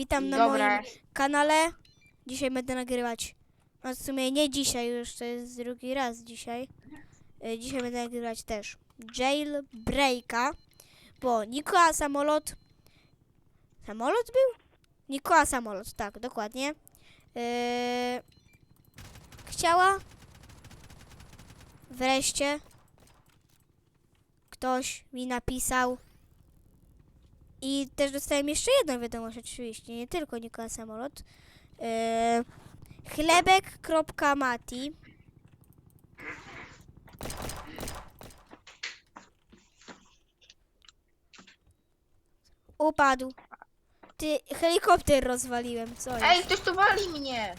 Witam na Dobra. moim kanale. Dzisiaj będę nagrywać. No w sumie nie dzisiaj, już to jest drugi raz dzisiaj. E, Dzisiaj będę nagrywać też Jailbreaka, bo Nikola Samolot. Samolot był? Nikola Samolot, tak, dokładnie. E, Chciała wreszcie ktoś mi napisał i też dostałem jeszcze jedną wiadomość oczywiście, nie tylko Nikola Samolot. Yy, chlebek.mati Upadł. Ty, helikopter rozwaliłem, co jest? Ej, ktoś tu wali mnie!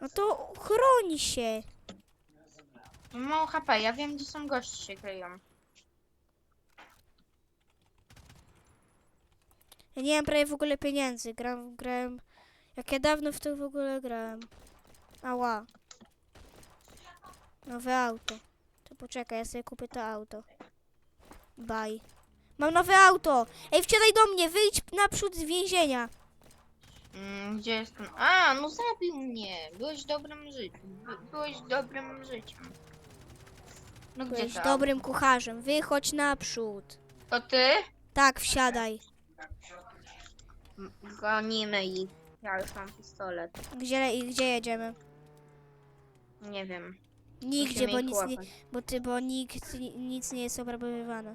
No to chroni się. Mam Mało HP, ja wiem gdzie są goście się kryją. Ja nie mam prawie w ogóle pieniędzy. Gram, grałem... Jak ja dawno w to w ogóle grałem. Ała. Nowe auto. To poczekaj, ja sobie kupię to auto. Bye. Mam nowe auto! Ej, wsiadaj do mnie, wyjdź naprzód z więzienia. Mm, gdzie jestem? A, no zabił mnie! Byłeś dobrym życiem. By, byłeś dobrym życiem. No gdzie Byłeś to? dobrym kucharzem, wychodź naprzód. To ty? Tak, wsiadaj. Gonimy ich. Ja już mam pistolet. Gdzie, i gdzie jedziemy? Nie wiem. Nigdzie, Musimy bo ich nic, nie, łapać. bo ty, bo nikt, ni- nic nie jest obrabowywane.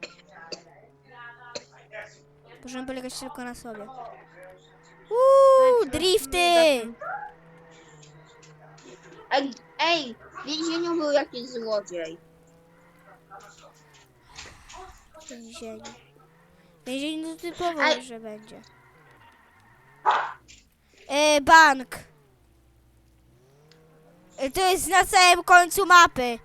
Możemy polegać tylko na sobie. Uuu, drifty! Ej, ej! W więzieniu był jakiś złodziej. W więzieniu. W więzieniu to typowo, że będzie. E, bank. E, to jest na samym końcu mapy.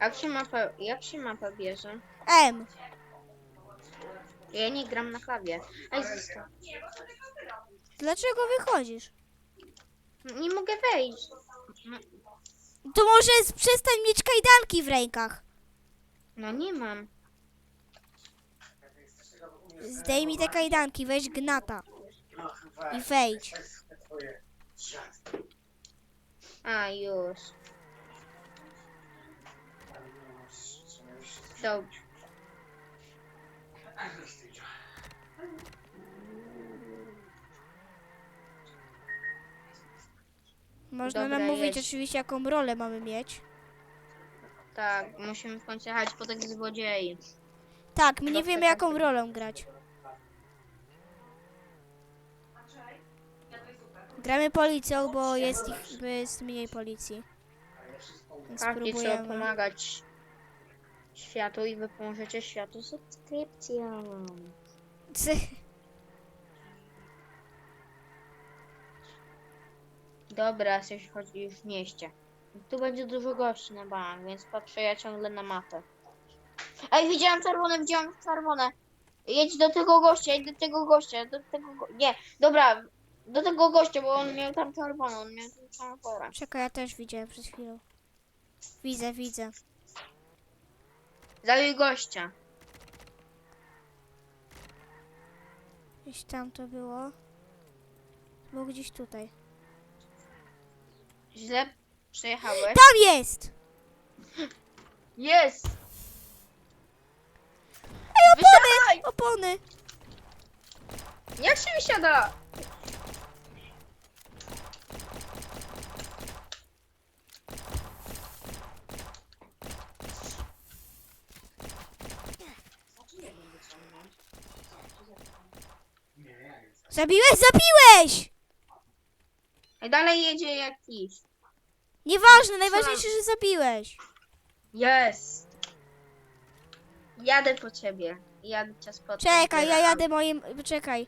Jak się mapa, jak się mapa bierze? M. Ja nie gram na klawie. Ej, zostaw. Dlaczego wychodzisz? Nie mogę wejść. To może z- przestań mieć kajdanki w rękach. No nie mam. Zdejmij te kajdanki, weź gnata. I wejdź. A, już. Dobrze. Można Dobra, nam mówić jedź. oczywiście, jaką rolę mamy mieć. Tak, musimy w końcu jechać po tych złodziei. Tak, my nie wiemy, jaką rolą grać. Gramy policją, bo jest ich jest mniej policji. Więc Tak, i trzeba spróbujemy. pomagać światu i wy pomożecie światu subskrypcją. Dobra, coś chodzi już w mieście. Tu będzie dużo gości na bank, więc patrzę ja ciągle na mapę. Ej, widziałem czerwone, widziałem czerwone. Jedź do tego gościa, jedź do tego gościa, do tego go... Nie, dobra, do tego gościa, bo on miał tam czerwoną, on miał tam czerwoną. Czekaj, ja też widziałem przed chwilą. Widzę, widzę. Zabij gościa. Gdzieś tam to było. Było gdzieś tutaj. Źle przejechałeś. Tam jest! Jest! Ej, opony! Wysiadaj! Opony! Jak się wysiada? Zabiłeś? Zabiłeś! Ej, dalej jedzie jakiś. Nieważne, najważniejsze, że zabiłeś. Jest! Jadę po ciebie. Jadę cię spotkać. Czekaj, ja jadę moim... Czekaj.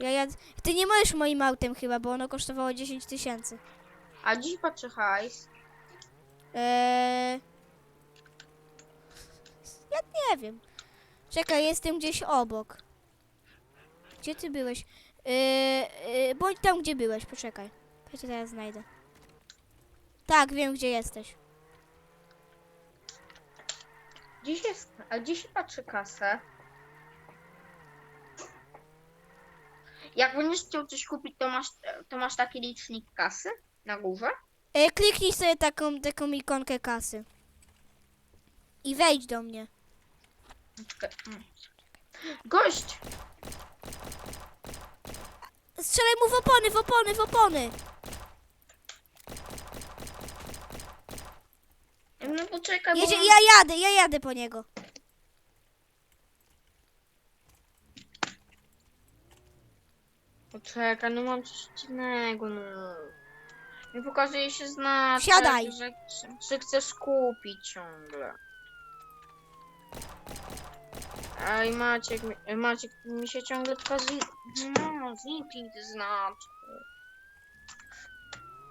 Ja jadę... Ty nie możesz moim autem chyba, bo ono kosztowało 10 tysięcy. A dziś patrzę hajs. Eee... Ja nie wiem. Czekaj, jestem gdzieś obok. Gdzie ty byłeś? Eee, eee, bądź tam, gdzie byłeś, poczekaj. Ja cię teraz znajdę. Tak, wiem, gdzie jesteś. Dziś jest. A dziś patrzę kasę. Jak będziesz chciał coś kupić, to masz, to masz taki licznik kasy na górze? E, kliknij sobie taką, taką ikonkę kasy. I wejdź do mnie. Gość! Strzelaj mu w opony, w opony, w opony. No poczekaj, bo Jedzie, mam- ja jadę, ja jadę po niego. Poczekaj, no mam coś dziwnego, no. Nie pokazuje się znaczek, Wsiadaj. Że, że chcesz kupić ciągle. Ej, Maciek, mi- Maciek, mi się ciągle pokazuje... No, zniknij te znaczki.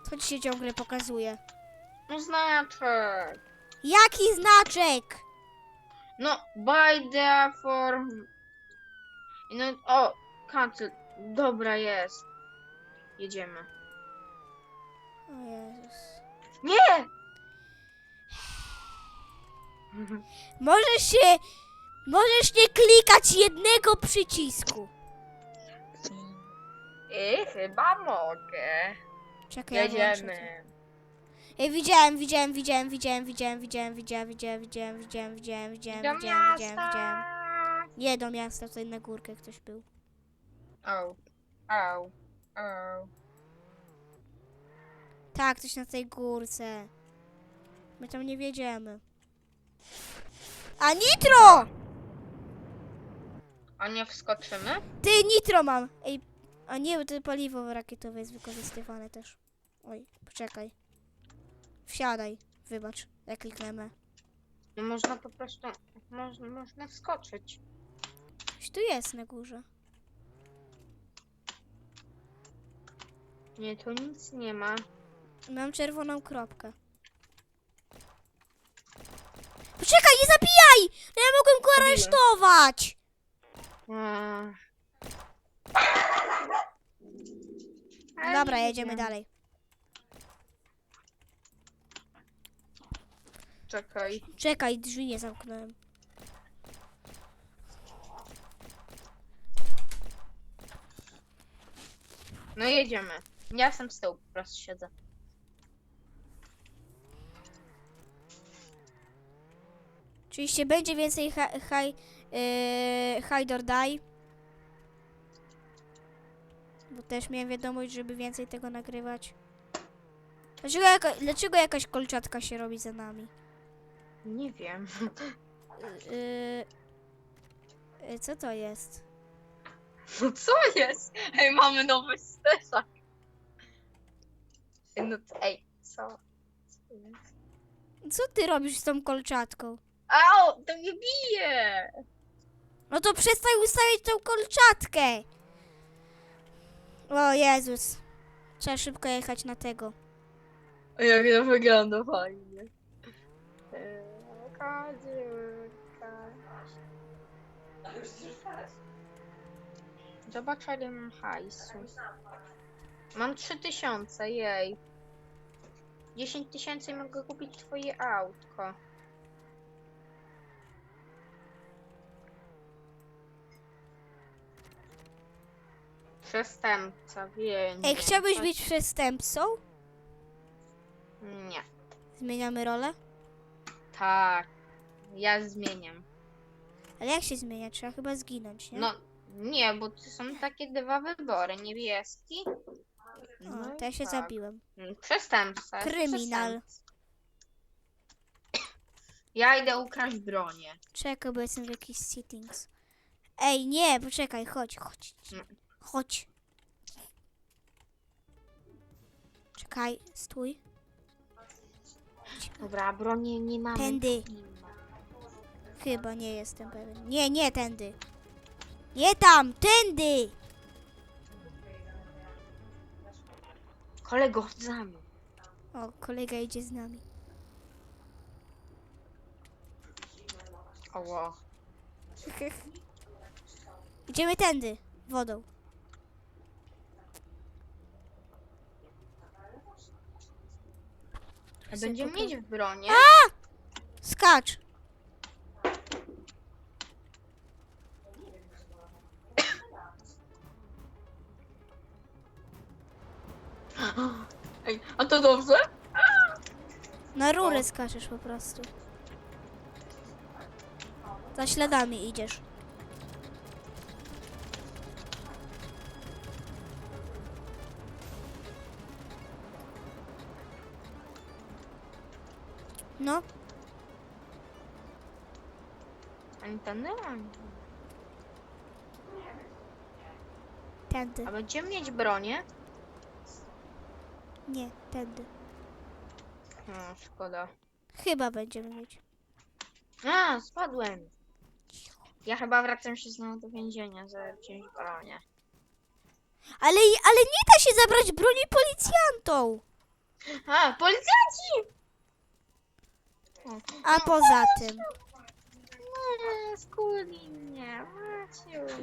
Co ci się ciągle pokazuje? No znaczek. Jaki znaczek? No, by the form... No, o, cancel. Dobra, jest. Jedziemy. O Jezus. Nie! Możesz się... Możesz nie klikać jednego przycisku. I chyba mogę. Czekaj, ja włączę to. Jedziemy. Ej, widziałem, widziałem, widziałem, widziałem, widziałem, widziałem, widziałem, widziałem, widziałem, widziałem, widziałem, widziałem, Do widziałem, widziałem, miasta! widziałem. Nie do miasta, tutaj na górkę ktoś był. Au, au, au. Tak, ktoś na tej górce. My tam nie wiedziemy. A nitro! A nie wskoczymy? Ty, nitro mam! Ej, a nie, to paliwo rakietowe jest wykorzystywane też. Oj, poczekaj. Wsiadaj, wybacz, jak kliknemy. No można po prostu, można, można wskoczyć. Coś tu jest na górze. Nie, tu nic nie ma. Mam czerwoną kropkę. Poczekaj, nie zabijaj! No ja mogłem go Zabiłem. Dobra, jedziemy dalej. Czekaj. Czekaj, drzwi nie zamknąłem. No jedziemy. Ja jestem z tyłu, po prostu siedzę. Oczywiście będzie więcej hi, hi, yy, hide or die. Bo też miałem wiadomość, żeby więcej tego nagrywać. Dlaczego, jaka, dlaczego jakaś kolczatka się robi za nami? Nie wiem. Yy, yy, co to jest? No co jest? Ej, mamy nowy steszak. Ej, No, ej, co? Co jest? Co ty robisz z tą kolczatką? Au, to mnie bije! No to przestań ustawiać tą kolczatkę! O Jezus. Trzeba szybko jechać na tego. Jak to wygląda fajnie. Kadziurka. Zobacz, ile mam hajsu. Mam 3000, jej. 10 tysięcy i mogę kupić twoje autko. Przestępca, wiem. Ej, chciałbyś być przestępcą? Nie. Zmieniamy rolę? Tak. Ja zmieniam. Ale jak się zmienia? Trzeba chyba zginąć, nie? No nie, bo to są takie dwa wybory. Niebieski. o, i to ja się tak. zabiłem. Mm, Przestępca. Kryminal. przestępca. Ja idę ukraść bronię. Czekaj, bo jestem w jakichś settings. Ej, nie, poczekaj, chodź, chodź. Mm. Chodź. Czekaj, stój. Dobra, broni nie mamy. Tędy. Chyba nie jestem pewien. Nie, nie tędy. Nie tam, tędy! Kolego, chodź za mną. O, kolega idzie z nami. Oło. Idziemy tędy, wodą. Będziemy mieć w bronie. Skacz. Ej, a to dobrze? Na rurę skaczesz po prostu. Za śladami idziesz. No, Ani ten ani. tędy. A będziemy mieć bronię? Nie, tędy. No, szkoda. Chyba będziemy mieć. A, spadłem. Ja chyba wracam się znowu do więzienia za wziąć bronię. Ale, ale nie da się zabrać broni policjantom. A, policjanci! A poza tym. Nie, skuli mnie, Maciu.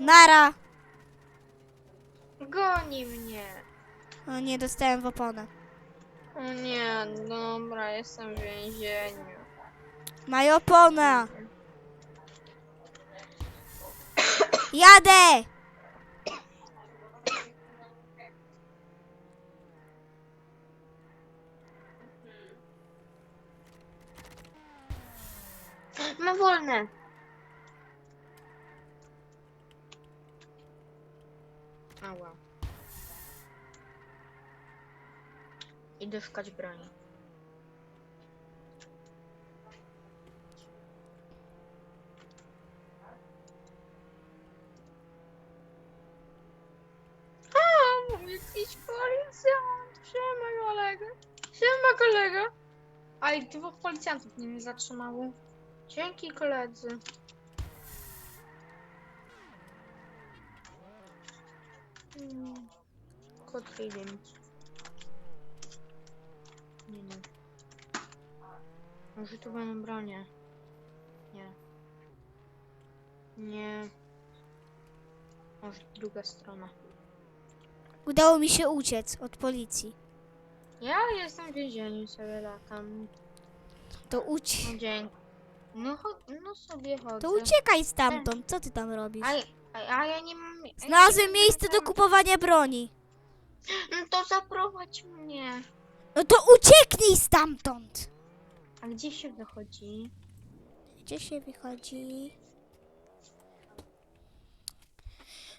Nara. Goni mnie. O nie, dostałem w oponę. O nie, dobra, jestem w więzieniu. Maj opona. Jadę. Wolne. Ała. Idę szukać broni. A, jakiś policjant. Siema kolega. Siema kolega. Aj, dwóch policjantów mnie nie zatrzymało. Dzięki koledzy. Mm, Kod pięć. Nie tu będą bronie. Nie. Nie. Może druga strona. Udało mi się uciec od policji. Ja jestem w więzieniu, sobie latam. To ucie... No dzięki. No, cho- no sobie chodzę. To uciekaj stamtąd. Co ty tam robisz? A, a, a ja nie mam... Znalazłem miejsce do kupowania broni. No to zaprowadź mnie. No to ucieknij stamtąd. A gdzie się wychodzi? Gdzie się wychodzi?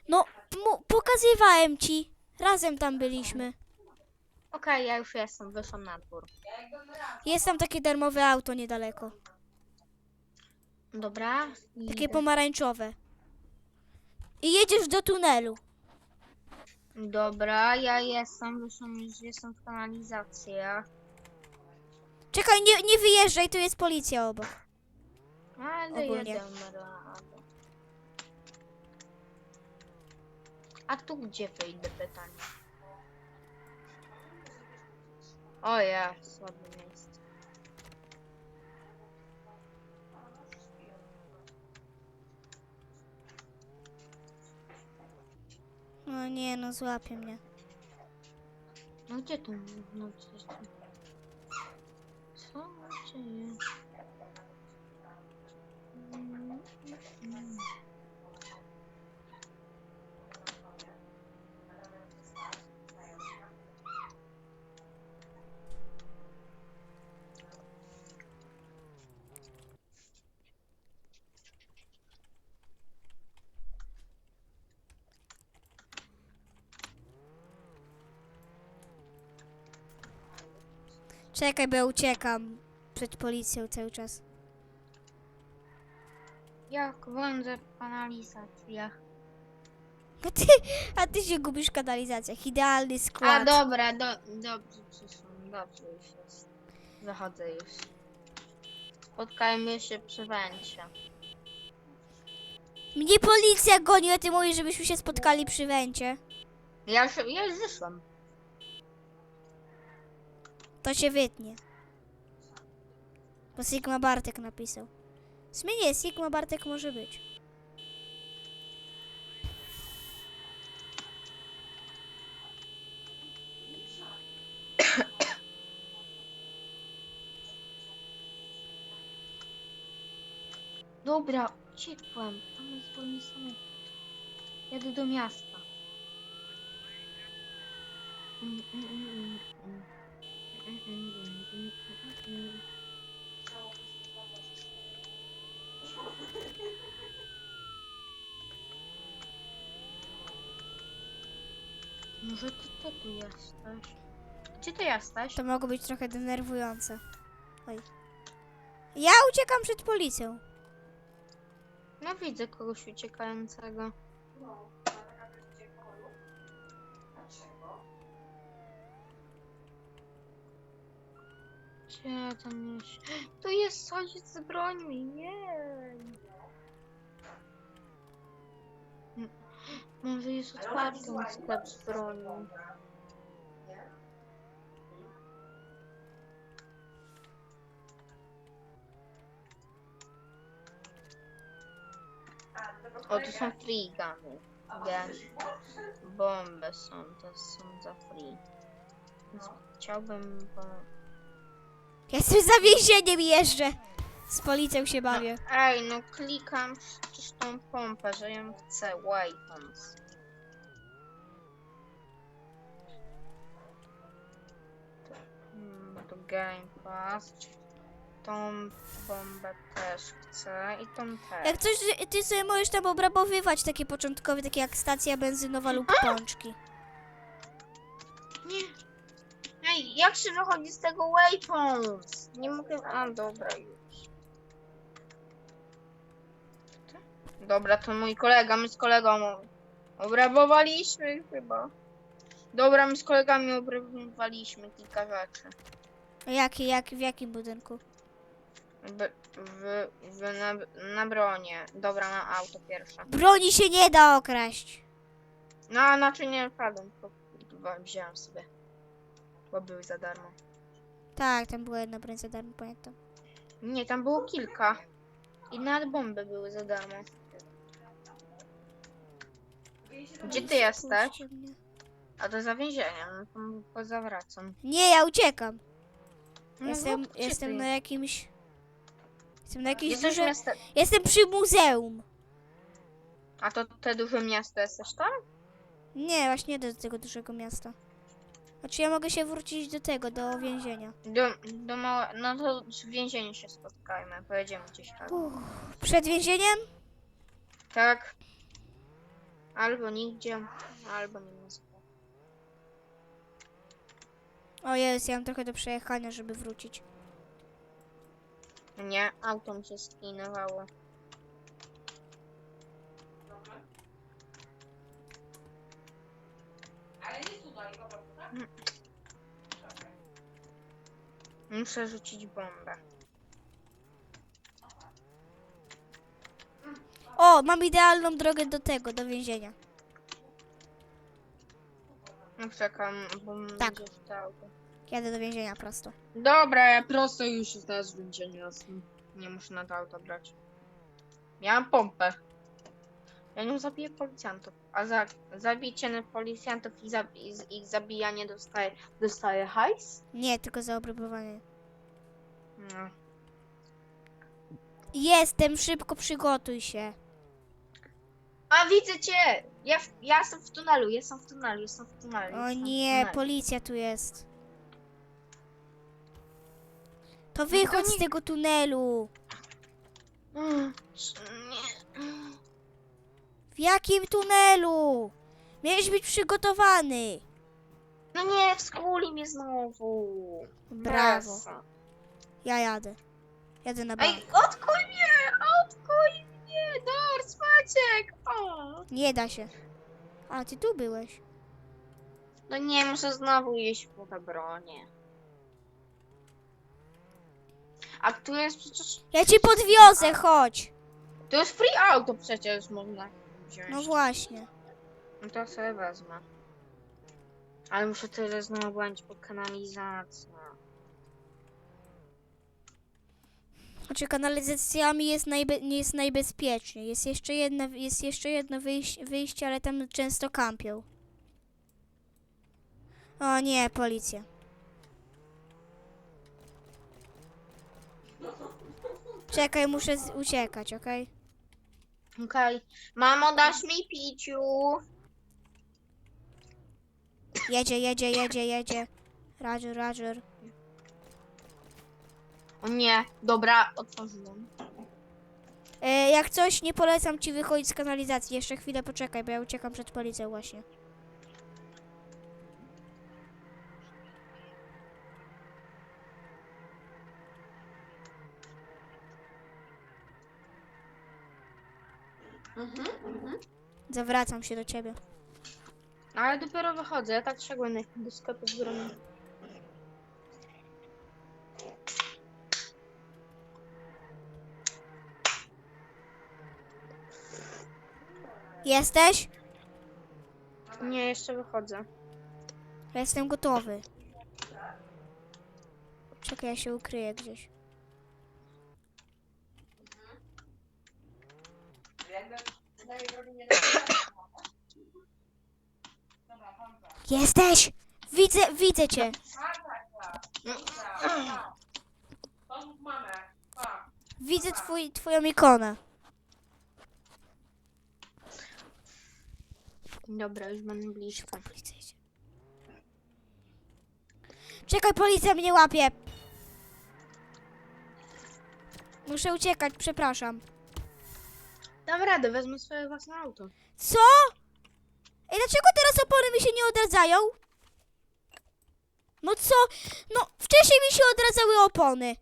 No, mu- pokazywałem ci. Razem tam byliśmy. Okej, ja już jestem, wyszłam na dwór. Jest tam takie darmowe auto niedaleko. Dobra. Takie idę. pomarańczowe. I jedziesz do tunelu. Dobra, ja jestem, wyszłam już, jestem w kanalizacjach. Czekaj, nie, nie wyjeżdżaj, tu jest policja obok. Ale Ogólnie. jedziemy radę. A tu gdzie wyjdę pytanie? O ja, słabe miejsce. No nie, no złapie mnie. No gdzie tu? No coś tu. Co się dzieje? Czekaj, bo ja uciekam przed policją cały czas. Jak błądzę w kanalizacjach. A ty, a ty się gubisz w kanalizacjach. Idealny A skład. dobra, do, dobrze przyszłam, dobrze już jest. Wychodzę już. Spotkajmy się przy węcie. Mnie policja goni, a ty mówisz, żebyśmy się spotkali przy węcie. Ja już, ja już wyszłam. To się wytnie. Bo Sigma Bartek napisał. W sumie nie, Sigma Bartek może być. Dobra, uciekłem. Tam jest wolny samochód. Jadę do miasta. Może to ty tu jesteś? Gdzie ty jesteś? To mogło być trochę denerwujące. Oj. Ja uciekam przed policją. No widzę kogoś uciekającego. Gdzie tam jest? Tu jest coś z brońmi, nie. Może jest otwarty ten sklep z bronią. O, to są free guny. Bomby są, to są za free. Więc chciałbym, bo... Jestem za więzieniem i jeżdżę. Z policją się bawię. Ej, no klikam przecież tą pompę, że ją chcę. Weapons. Hmm, To Game Pass. Tą bombę też chcę i tą też. Jak coś, ty sobie możesz tam obrabowywać takie początkowe, takie jak stacja benzynowa lub pączki. Nie. Ej, jak się wychodzi z tego Waypoints? Nie mogę... A, dobra już. Dobra, to mój kolega, my z kolegą obrabowaliśmy chyba. Dobra, my z kolegami obrabowaliśmy kilka rzeczy. A Jaki, jak, w jakim budynku? W, w, w, na, na bronie. Dobra, na auto pierwsze. Broni się nie da okraść. No, a znaczy nie wpadłem, wziąłem sobie. Bo były za darmo. Tak, tam była jedna broń za darmo, pamiętam. Nie, tam było kilka. I nawet bomby były za darmo. Gdzie ty jesteś? Puśćcie mnie. A to za więzieniem, no to pozawracam. Nie, ja uciekam. No, Jestem, gdzie jestem ty na jakimś... Jestem na jakimś Jesteś dużym... miasta... Jestem przy muzeum. A to te duże miasto jesteś tam? Nie, właśnie do tego dużego miasta. Znaczy ja mogę się wrócić do tego, do więzienia. Do, do małe... No to w więzieniu się spotkajmy, pojedziemy gdzieś tak. Uff. Przed więzieniem? Tak. Albo nigdzie, albo nie ma sprawy. O jest, ja mam trochę do przejechania, żeby wrócić. Nie, auto mi się sklinowało. Muszę rzucić bombę. O, mam idealną drogę do tego, do więzienia. No czekam, bo Tak. będzie w to auto. Jadę do więzienia prosto. Dobra, ja prosto już teraz w więzieniu jasno. Nie muszę na to auto brać. Ja mam pompę. Ja nie zabiję policjantów, a za zabicie policjantów i, i z ich zabijanie dostaje, dostaje hajs? Nie, tylko za obrabowanie. No. Jestem, szybko przygotuj się. A widzę cię! Ja, w, ja jestem w tunelu, jestem w tunelu, jestem w tunelu. O jestem w nie, tunelu. policja tu jest. To wychodź z tego tunelu. Mm, Nie. W jakim tunelu? Miałeś być przygotowany. No nie, skuli mnie znowu. Brawo. Ja jadę. Jadę na bank. Ej, odkuj mnie! Odkuj mnie! Dors, Maciek! O! Nie da się. A, ty tu byłeś. No nie, muszę znowu jeść po te bronie. A tu jest przecież... Ja cię podwiozę, chodź. To jest free auto przecież można wziąć. No właśnie. No to sobie wezmę. Ale muszę tyle znowu będzie po kanalizacji. Znaczy kanalizacjami jest, najbe, nie jest najbezpieczniej. Jest jeszcze, jedna, jest jeszcze jedno wyjście, wyjście, ale tam często kampią. O nie, policja. Czekaj, muszę uciekać, okej? Okej. Mamo, dasz mi piciu? Jedzie, jedzie, jedzie, jedzie. Roger, Roger. O nie, dobra, otworzyłem. E, jak coś, nie polecam ci wychodzić z kanalizacji. Jeszcze chwilę poczekaj, bo ja uciekam przed policją właśnie. Mhm, mhm. Zawracam się do ciebie. Ale dopiero wychodzę, ja tak szedłem do sklepu z bronią. Jesteś? Nie, jeszcze wychodzę. Ja jestem gotowy. Czekaj, ja się ukryję gdzieś. Jesteś! Widzę, widzę cię. Widzę twój, twoją ikonę. Dobra, już będę blisko. Czekaj, policja mnie łapie. Muszę uciekać, przepraszam. Dam radę, wezmę swoje własne auto. Co? Ej, dlaczego teraz opony mi się nie odradzają? No co? No, wcześniej mi się odradzały opony.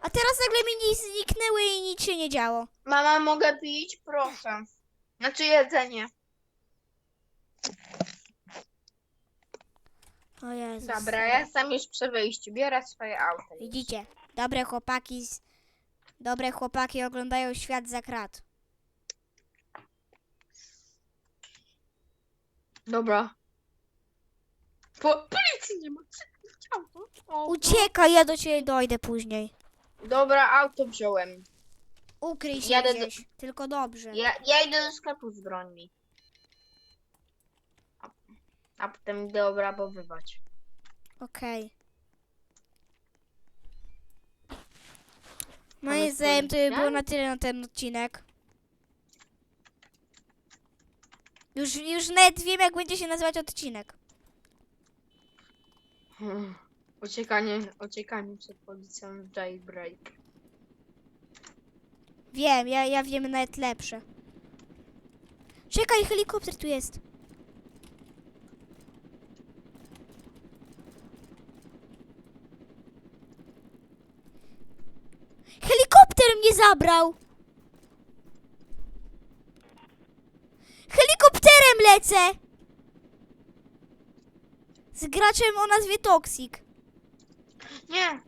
A teraz nagle mi nic zniknęły i nic się nie działo. Mama, mogę pić? Proszę. Znaczy jedzenie. O Jezus. Dobra, ja jestem już przy wyjściu. Biorę swoje auto. Widzicie, dobre chłopaki z... Dobre chłopaki oglądają świat za krat. Dobra. Po policji nie ma. O, Uciekaj, ja do ciebie dojdę później. Dobra, auto wziąłem. Ukryj się Jadę do- gdzieś, tylko dobrze. Ja, ja idę do sklepu z brońmi. A, a potem idę obrabowywać. Okej. Moim zdaniem to by było na tyle na ten odcinek. Już, już nawet wiem, jak będzie się nazywać odcinek. Uciekanie, uciekanie przed policją w jailbreak. Wiem, ja, ja wiem nawet lepsze. Czekaj, helikopter tu jest. Helikopter mnie zabrał! Helikopterem lecę! Z graczem o nazwie Toxic. Nie!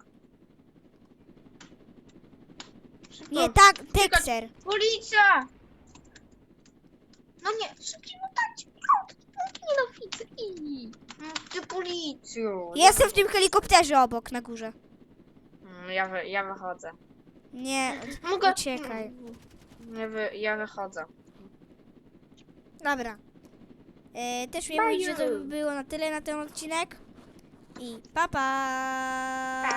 Szybko. Nie, tak, Texer. Policja! No nie, szybciej no dać! Nienawidzę i. No ty policjo! Jestem w tym helikopterze obok, na górze. Mm, Ja, wy, ja wychodzę. Nie, Mogę... Uciekaj. Nie wy, ja wychodzę. Dobra. E, też Bye mówić, że to by było na tyle na ten odcinek. I pa pa!